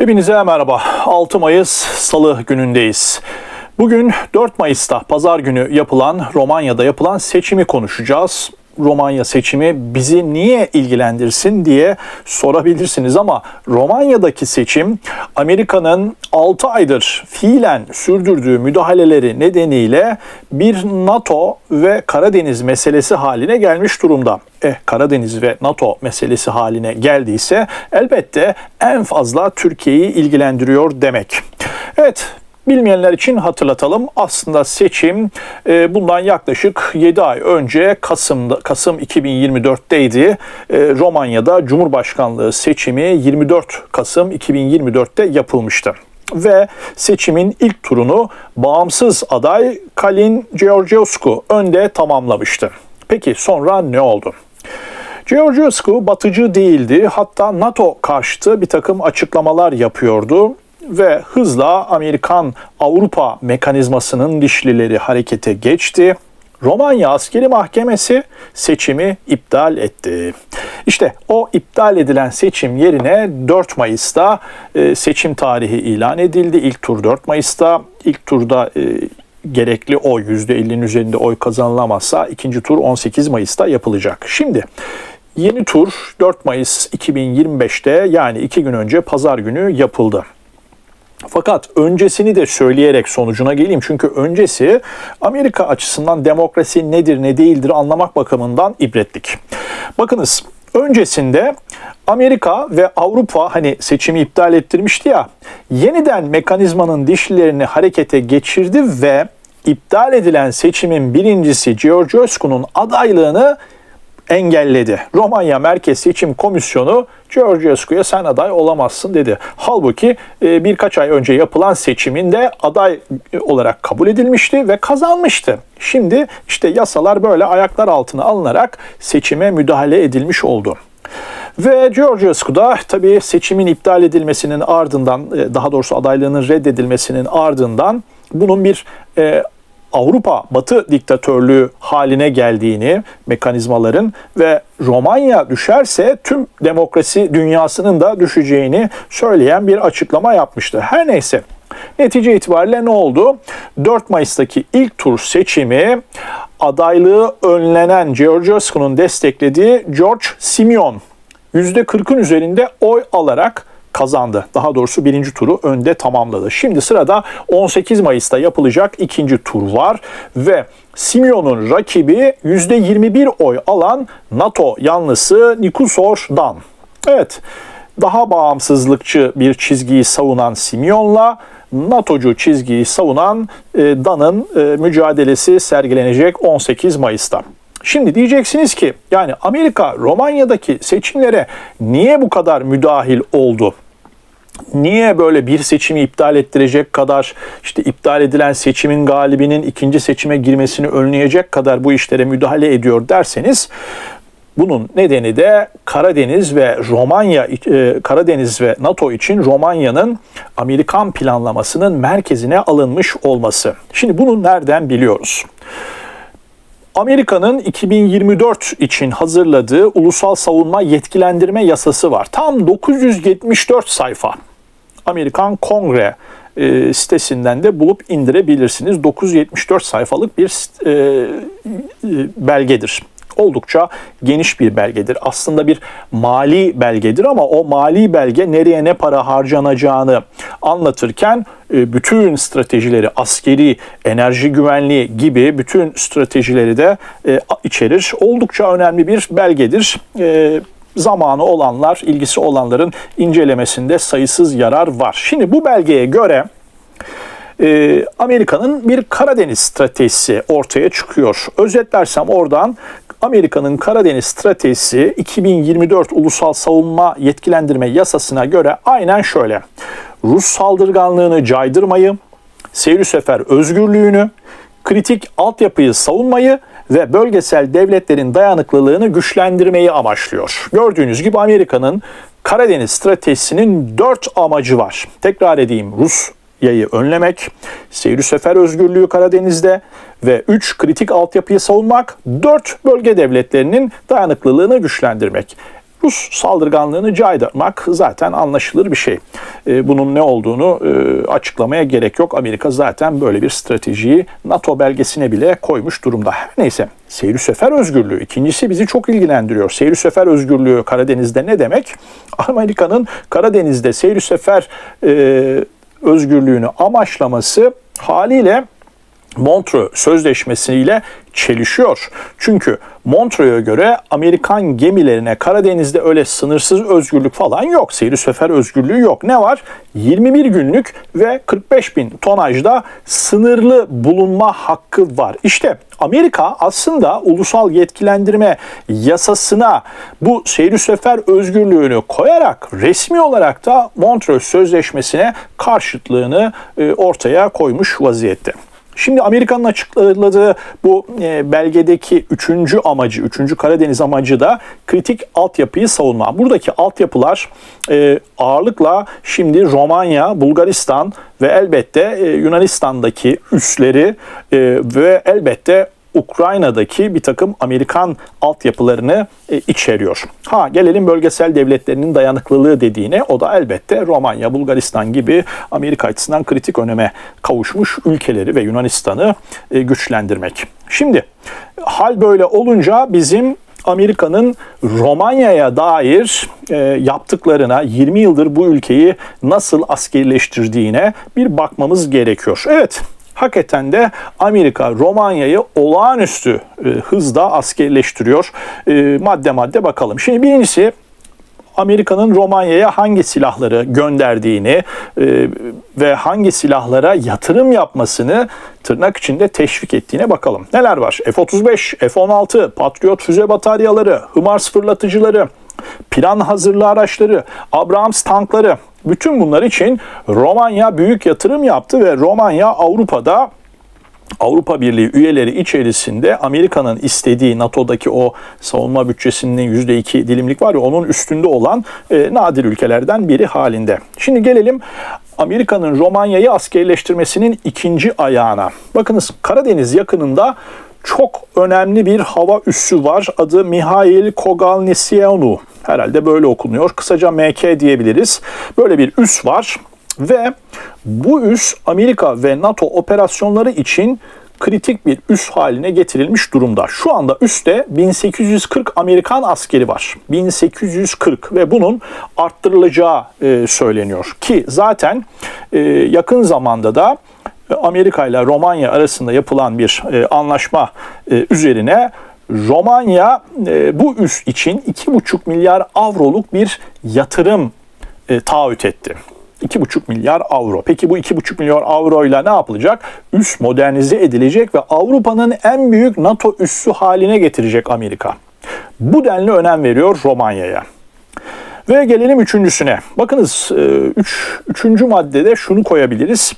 Hepinize merhaba. 6 Mayıs Salı günündeyiz. Bugün 4 Mayıs'ta pazar günü yapılan Romanya'da yapılan seçimi konuşacağız. Romanya seçimi bizi niye ilgilendirsin diye sorabilirsiniz ama Romanya'daki seçim Amerika'nın 6 aydır fiilen sürdürdüğü müdahaleleri nedeniyle bir NATO ve Karadeniz meselesi haline gelmiş durumda. Eh Karadeniz ve NATO meselesi haline geldiyse elbette en fazla Türkiye'yi ilgilendiriyor demek. Evet Bilmeyenler için hatırlatalım. Aslında seçim e, bundan yaklaşık 7 ay önce Kasım'da Kasım 2024'teydi. E, Romanya'da Cumhurbaşkanlığı seçimi 24 Kasım 2024'te yapılmıştı ve seçimin ilk turunu bağımsız aday Kalin Georgescu önde tamamlamıştı. Peki sonra ne oldu? Georgescu batıcı değildi. Hatta NATO karşıtı bir takım açıklamalar yapıyordu ve hızla Amerikan-Avrupa mekanizmasının dişlileri harekete geçti. Romanya Askeri Mahkemesi seçimi iptal etti. İşte o iptal edilen seçim yerine 4 Mayıs'ta e, seçim tarihi ilan edildi. İlk tur 4 Mayıs'ta, ilk turda e, gerekli oy %50'nin üzerinde oy kazanılamazsa ikinci tur 18 Mayıs'ta yapılacak. Şimdi yeni tur 4 Mayıs 2025'te yani iki gün önce pazar günü yapıldı. Fakat öncesini de söyleyerek sonucuna geleyim. Çünkü öncesi Amerika açısından demokrasi nedir ne değildir anlamak bakımından ibretlik. Bakınız öncesinde Amerika ve Avrupa hani seçimi iptal ettirmişti ya yeniden mekanizmanın dişlerini harekete geçirdi ve iptal edilen seçimin birincisi Georgescu'nun adaylığını engelledi. Romanya Merkez Seçim Komisyonu Georgescu'ya sen aday olamazsın dedi. Halbuki e, birkaç ay önce yapılan seçiminde aday olarak kabul edilmişti ve kazanmıştı. Şimdi işte yasalar böyle ayaklar altına alınarak seçime müdahale edilmiş oldu. Ve Georgescu da tabii seçimin iptal edilmesinin ardından, e, daha doğrusu adaylığının reddedilmesinin ardından bunun bir e, Avrupa Batı diktatörlüğü haline geldiğini mekanizmaların ve Romanya düşerse tüm demokrasi dünyasının da düşeceğini söyleyen bir açıklama yapmıştı. Her neyse netice itibariyle ne oldu? 4 Mayıs'taki ilk tur seçimi adaylığı önlenen Georgescu'nun desteklediği George Simeon %40'ın üzerinde oy alarak kazandı. Daha doğrusu birinci turu önde tamamladı. Şimdi sırada 18 Mayıs'ta yapılacak ikinci tur var ve Simeon'un rakibi %21 oy alan NATO yanlısı Nikusor Dan. Evet, daha bağımsızlıkçı bir çizgiyi savunan Simeon'la NATO'cu çizgiyi savunan e, Dan'ın e, mücadelesi sergilenecek 18 Mayıs'ta. Şimdi diyeceksiniz ki yani Amerika Romanya'daki seçimlere niye bu kadar müdahil oldu? Niye böyle bir seçimi iptal ettirecek kadar işte iptal edilen seçimin galibinin ikinci seçime girmesini önleyecek kadar bu işlere müdahale ediyor derseniz bunun nedeni de Karadeniz ve Romanya, e, Karadeniz ve NATO için Romanya'nın Amerikan planlamasının merkezine alınmış olması. Şimdi bunu nereden biliyoruz? Amerika'nın 2024 için hazırladığı ulusal savunma yetkilendirme yasası var. Tam 974 sayfa. Amerikan Kongre e, sitesinden de bulup indirebilirsiniz. 974 sayfalık bir e, e, belgedir oldukça geniş bir belgedir. Aslında bir mali belgedir ama o mali belge nereye ne para harcanacağını anlatırken e, bütün stratejileri, askeri, enerji güvenliği gibi bütün stratejileri de e, içerir. Oldukça önemli bir belgedir e, zamanı olanlar, ilgisi olanların incelemesinde sayısız yarar var. Şimdi bu belgeye göre Amerika'nın bir Karadeniz stratejisi ortaya çıkıyor. Özetlersem oradan Amerika'nın Karadeniz stratejisi 2024 Ulusal Savunma Yetkilendirme Yasasına göre aynen şöyle. Rus saldırganlığını caydırmayı, seyir sefer özgürlüğünü, kritik altyapıyı savunmayı ve bölgesel devletlerin dayanıklılığını güçlendirmeyi amaçlıyor. Gördüğünüz gibi Amerika'nın Karadeniz stratejisinin dört amacı var. Tekrar edeyim Rus yayı önlemek, seyir sefer özgürlüğü Karadeniz'de ve 3 kritik altyapıyı savunmak, 4 bölge devletlerinin dayanıklılığını güçlendirmek. Rus saldırganlığını caydırmak zaten anlaşılır bir şey. E, bunun ne olduğunu e, açıklamaya gerek yok. Amerika zaten böyle bir stratejiyi NATO belgesine bile koymuş durumda. Neyse seyir sefer özgürlüğü. İkincisi bizi çok ilgilendiriyor. Seyir sefer özgürlüğü Karadeniz'de ne demek? Amerika'nın Karadeniz'de seyir sefer e, özgürlüğünü amaçlaması haliyle Montreux Sözleşmesi'yle çelişiyor. Çünkü Montreux'a göre Amerikan gemilerine Karadeniz'de öyle sınırsız özgürlük falan yok. Seyir sefer özgürlüğü yok. Ne var? 21 günlük ve 45 bin tonajda sınırlı bulunma hakkı var. İşte Amerika aslında ulusal yetkilendirme yasasına bu seyir sefer özgürlüğünü koyarak resmi olarak da Montreux Sözleşmesi'ne karşıtlığını e, ortaya koymuş vaziyette. Şimdi Amerika'nın açıkladığı bu e, belgedeki üçüncü amacı, üçüncü Karadeniz amacı da kritik altyapıyı savunma. Buradaki altyapılar e, ağırlıkla şimdi Romanya, Bulgaristan ve elbette e, Yunanistan'daki üsleri ve elbette Ukrayna'daki bir takım Amerikan altyapılarını e, içeriyor. Ha gelelim bölgesel devletlerinin dayanıklılığı dediğine o da elbette Romanya, Bulgaristan gibi Amerika açısından kritik öneme kavuşmuş ülkeleri ve Yunanistan'ı e, güçlendirmek. Şimdi hal böyle olunca bizim Amerika'nın Romanya'ya dair e, yaptıklarına 20 yıldır bu ülkeyi nasıl askerileştirdiğine bir bakmamız gerekiyor. Evet hakikaten de Amerika Romanya'yı olağanüstü e, hızda askerleştiriyor. E, madde madde bakalım. Şimdi birincisi Amerika'nın Romanya'ya hangi silahları gönderdiğini e, ve hangi silahlara yatırım yapmasını tırnak içinde teşvik ettiğine bakalım. Neler var? F-35, F-16, Patriot füze bataryaları, HIMARS fırlatıcıları, plan hazırlı araçları, Abrams tankları, bütün bunlar için Romanya büyük yatırım yaptı ve Romanya Avrupa'da Avrupa Birliği üyeleri içerisinde Amerika'nın istediği NATO'daki o savunma bütçesinin %2 dilimlik var ya onun üstünde olan e, nadir ülkelerden biri halinde. Şimdi gelelim Amerika'nın Romanya'yı askerleştirmesinin ikinci ayağına. Bakınız Karadeniz yakınında çok önemli bir hava üssü var. Adı Mihail Kogalnisyanu. Herhalde böyle okunuyor. Kısaca MK diyebiliriz. Böyle bir üs var ve bu üs Amerika ve NATO operasyonları için kritik bir üs haline getirilmiş durumda. Şu anda üste 1840 Amerikan askeri var. 1840 ve bunun arttırılacağı e, söyleniyor. Ki zaten e, yakın zamanda da Amerika ile Romanya arasında yapılan bir e, anlaşma e, üzerine Romanya e, bu üs için 2,5 milyar avroluk bir yatırım e, taahhüt etti. 2,5 milyar avro. Peki bu 2,5 milyar avro ile ne yapılacak? Üs modernize edilecek ve Avrupa'nın en büyük NATO üssü haline getirecek Amerika. Bu denli önem veriyor Romanya'ya. Ve gelelim üçüncüsüne. Bakınız e, üç, üçüncü maddede şunu koyabiliriz.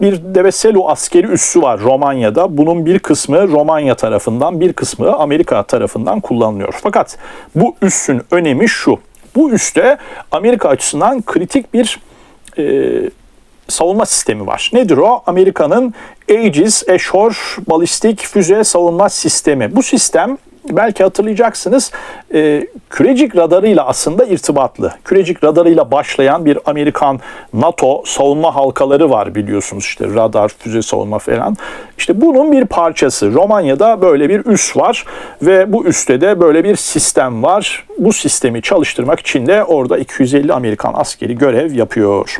Bir Deveselu askeri üssü var Romanya'da. Bunun bir kısmı Romanya tarafından, bir kısmı Amerika tarafından kullanılıyor. Fakat bu üssün önemi şu. Bu üste Amerika açısından kritik bir e, savunma sistemi var. Nedir o? Amerika'nın Aegis Ashore balistik füze savunma sistemi. Bu sistem belki hatırlayacaksınız e, kürecik radarıyla aslında irtibatlı. Kürecik radarıyla başlayan bir Amerikan NATO savunma halkaları var biliyorsunuz işte radar, füze savunma falan. İşte bunun bir parçası. Romanya'da böyle bir üs var ve bu üste de böyle bir sistem var. Bu sistemi çalıştırmak için de orada 250 Amerikan askeri görev yapıyor.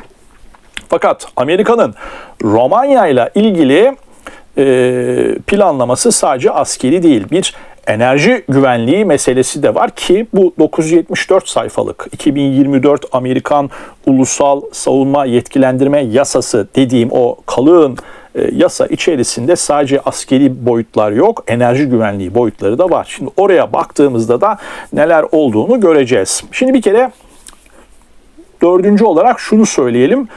Fakat Amerika'nın Romanya ile ilgili e, planlaması sadece askeri değil. Bir enerji güvenliği meselesi de var ki bu 974 sayfalık 2024 Amerikan Ulusal Savunma Yetkilendirme Yasası dediğim o kalın e, yasa içerisinde sadece askeri boyutlar yok, enerji güvenliği boyutları da var. Şimdi oraya baktığımızda da neler olduğunu göreceğiz. Şimdi bir kere dördüncü olarak şunu söyleyelim.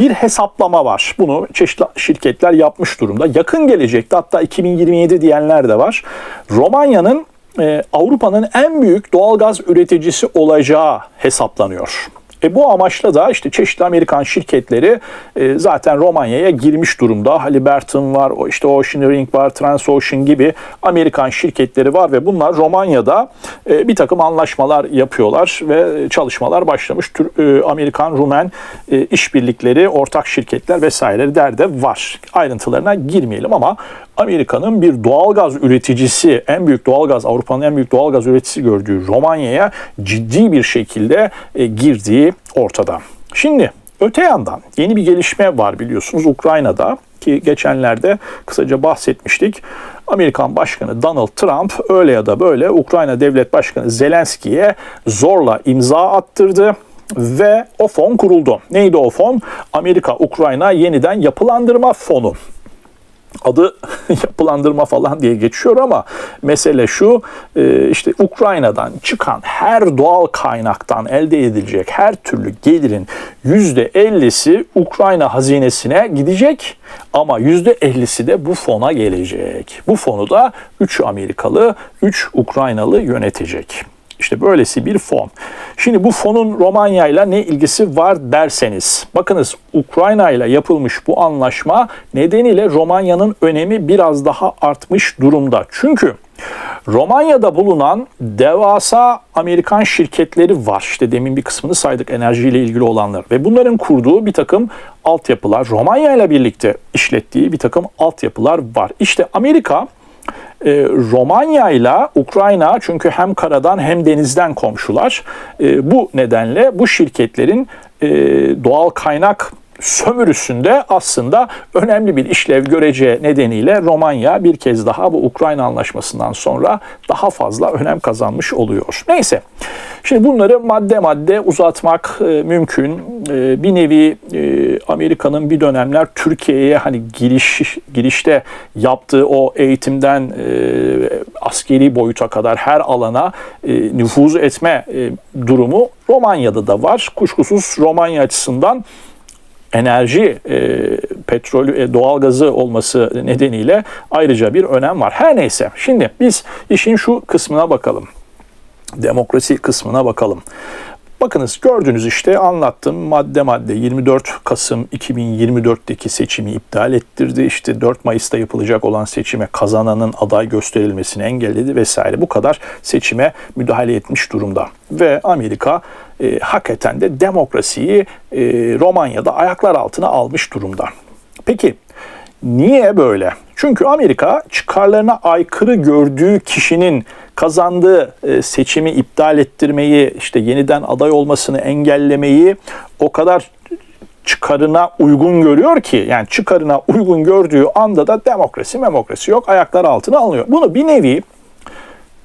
Bir hesaplama var. Bunu çeşitli şirketler yapmış durumda. Yakın gelecekte hatta 2027 diyenler de var. Romanya'nın e, Avrupa'nın en büyük doğalgaz üreticisi olacağı hesaplanıyor. E bu amaçla da işte çeşitli Amerikan şirketleri e, zaten Romanya'ya girmiş durumda. Halliburton var, işte Oceanering var, Transocean gibi Amerikan şirketleri var ve bunlar Romanya'da e, bir takım anlaşmalar yapıyorlar ve çalışmalar başlamış. Tür, e, Amerikan, Rumen e, işbirlikleri, ortak şirketler vesaireler de var. Ayrıntılarına girmeyelim ama Amerika'nın bir doğalgaz üreticisi, en büyük doğalgaz, Avrupa'nın en büyük doğalgaz üreticisi gördüğü Romanya'ya ciddi bir şekilde e, girdiği ortada. Şimdi öte yandan yeni bir gelişme var biliyorsunuz Ukrayna'da ki geçenlerde kısaca bahsetmiştik. Amerikan Başkanı Donald Trump öyle ya da böyle Ukrayna Devlet Başkanı Zelenski'ye zorla imza attırdı ve o fon kuruldu. Neydi o fon? Amerika Ukrayna Yeniden Yapılandırma Fonu adı yapılandırma falan diye geçiyor ama mesele şu e, işte Ukrayna'dan çıkan her doğal kaynaktan elde edilecek her türlü gelirin %50'si Ukrayna hazinesine gidecek ama %50'si de bu fona gelecek. Bu fonu da 3 Amerikalı, 3 Ukraynalı yönetecek. İşte böylesi bir fon. Şimdi bu fonun Romanya ile ne ilgisi var derseniz, bakınız Ukrayna ile yapılmış bu anlaşma nedeniyle Romanya'nın önemi biraz daha artmış durumda. Çünkü Romanya'da bulunan devasa Amerikan şirketleri var. İşte demin bir kısmını saydık enerjiyle ilgili olanlar. Ve bunların kurduğu bir takım altyapılar, Romanya ile birlikte işlettiği bir takım altyapılar var. İşte Amerika e, Romanya ile Ukrayna çünkü hem karadan hem denizden komşular. E, bu nedenle bu şirketlerin e, doğal kaynak sömürüsünde aslında önemli bir işlev göreceği nedeniyle Romanya bir kez daha bu Ukrayna anlaşmasından sonra daha fazla önem kazanmış oluyor. Neyse. Şimdi bunları madde madde uzatmak e, mümkün. E, bir nevi e, Amerika'nın bir dönemler Türkiye'ye hani giriş girişte yaptığı o eğitimden askeri boyuta kadar her alana nüfuz etme durumu Romanya'da da var. Kuşkusuz Romanya açısından enerji, e, petrolü, e, doğalgazı olması nedeniyle ayrıca bir önem var. Her neyse şimdi biz işin şu kısmına bakalım. Demokrasi kısmına bakalım. Bakınız gördünüz işte anlattım madde madde 24 Kasım 2024'teki seçimi iptal ettirdi. İşte 4 Mayıs'ta yapılacak olan seçime kazananın aday gösterilmesini engelledi vesaire. Bu kadar seçime müdahale etmiş durumda. Ve Amerika e, hakikaten de demokrasiyi e, Romanya'da ayaklar altına almış durumda. Peki niye böyle? Çünkü Amerika çıkarlarına aykırı gördüğü kişinin kazandığı e, seçimi iptal ettirmeyi, işte yeniden aday olmasını engellemeyi o kadar çıkarına uygun görüyor ki yani çıkarına uygun gördüğü anda da demokrasi demokrasi yok ayaklar altına alınıyor. Bunu bir nevi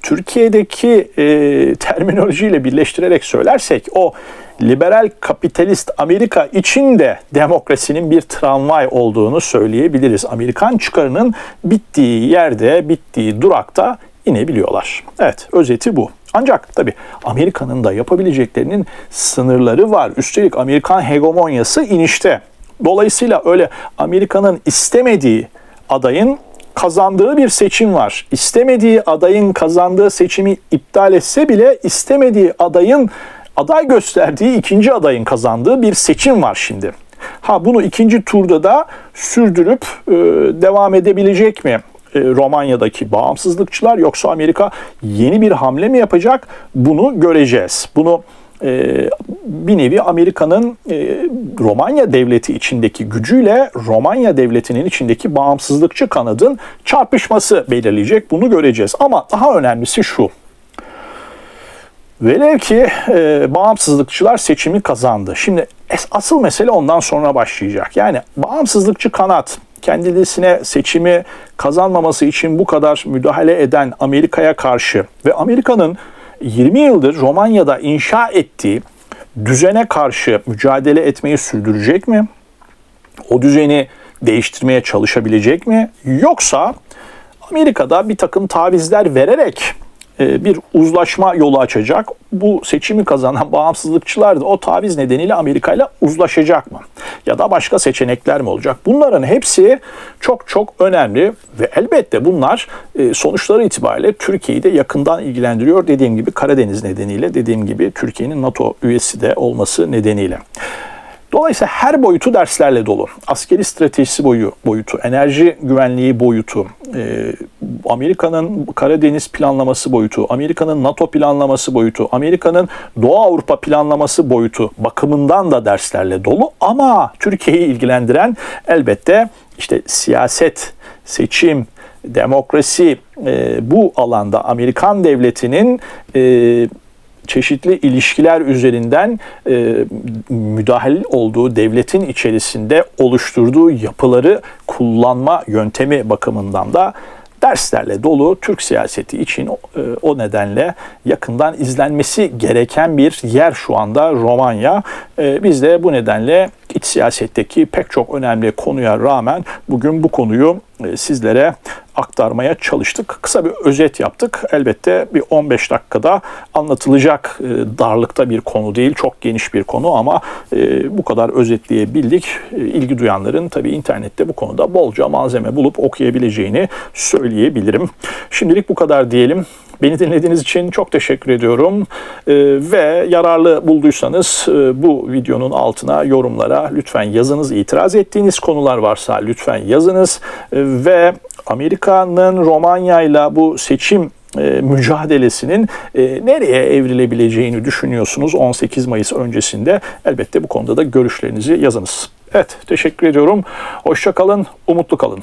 Türkiye'deki e, terminolojiyle birleştirerek söylersek o liberal kapitalist Amerika için de demokrasinin bir tramvay olduğunu söyleyebiliriz. Amerikan çıkarının bittiği yerde, bittiği durakta inebiliyorlar. Evet, özeti bu. Ancak tabi Amerika'nın da yapabileceklerinin sınırları var. Üstelik Amerikan hegemonyası inişte. Dolayısıyla öyle Amerika'nın istemediği adayın kazandığı bir seçim var. İstemediği adayın kazandığı seçimi iptal etse bile istemediği adayın aday gösterdiği ikinci adayın kazandığı bir seçim var şimdi. Ha bunu ikinci turda da sürdürüp e, devam edebilecek mi? E, Romanya'daki bağımsızlıkçılar yoksa Amerika yeni bir hamle mi yapacak? Bunu göreceğiz. Bunu e, bir nevi Amerika'nın e, Romanya devleti içindeki gücüyle Romanya devletinin içindeki bağımsızlıkçı kanadın çarpışması belirleyecek. Bunu göreceğiz. Ama daha önemlisi şu. Velev ki e, bağımsızlıkçılar seçimi kazandı. Şimdi asıl mesele ondan sonra başlayacak. Yani bağımsızlıkçı kanat kendisine seçimi kazanmaması için bu kadar müdahale eden Amerika'ya karşı ve Amerika'nın 20 yıldır Romanya'da inşa ettiği düzene karşı mücadele etmeyi sürdürecek mi? O düzeni değiştirmeye çalışabilecek mi? Yoksa Amerika'da bir takım tavizler vererek bir uzlaşma yolu açacak. Bu seçimi kazanan bağımsızlıkçılar da o taviz nedeniyle Amerika ile uzlaşacak mı? Ya da başka seçenekler mi olacak? Bunların hepsi çok çok önemli ve elbette bunlar e, sonuçları itibariyle Türkiye'yi de yakından ilgilendiriyor. Dediğim gibi Karadeniz nedeniyle, dediğim gibi Türkiye'nin NATO üyesi de olması nedeniyle. Dolayısıyla her boyutu derslerle dolu. Askeri stratejisi boyu, boyutu, enerji güvenliği boyutu, e, Amerika'nın Karadeniz planlaması boyutu, Amerika'nın NATO planlaması boyutu, Amerika'nın Doğu Avrupa planlaması boyutu bakımından da derslerle dolu. Ama Türkiye'yi ilgilendiren elbette işte siyaset, seçim, demokrasi e, bu alanda Amerikan devletinin e, çeşitli ilişkiler üzerinden e, müdahil olduğu devletin içerisinde oluşturduğu yapıları kullanma yöntemi bakımından da derslerle dolu Türk siyaseti için e, o nedenle yakından izlenmesi gereken bir yer şu anda Romanya. E, biz de bu nedenle iç siyasetteki pek çok önemli konuya rağmen bugün bu konuyu e, sizlere aktarmaya çalıştık. Kısa bir özet yaptık. Elbette bir 15 dakikada anlatılacak e, darlıkta bir konu değil. Çok geniş bir konu ama e, bu kadar özetleyebildik. İlgi duyanların tabii internette bu konuda bolca malzeme bulup okuyabileceğini söyleyebilirim. Şimdilik bu kadar diyelim. Beni dinlediğiniz için çok teşekkür ediyorum. ve yararlı bulduysanız bu videonun altına yorumlara lütfen yazınız. İtiraz ettiğiniz konular varsa lütfen yazınız. ve Amerika'nın Romanya ile bu seçim e, mücadelesinin e, nereye evrilebileceğini düşünüyorsunuz 18 Mayıs öncesinde? Elbette bu konuda da görüşlerinizi yazınız. Evet, teşekkür ediyorum. Hoşça kalın, umutlu kalın.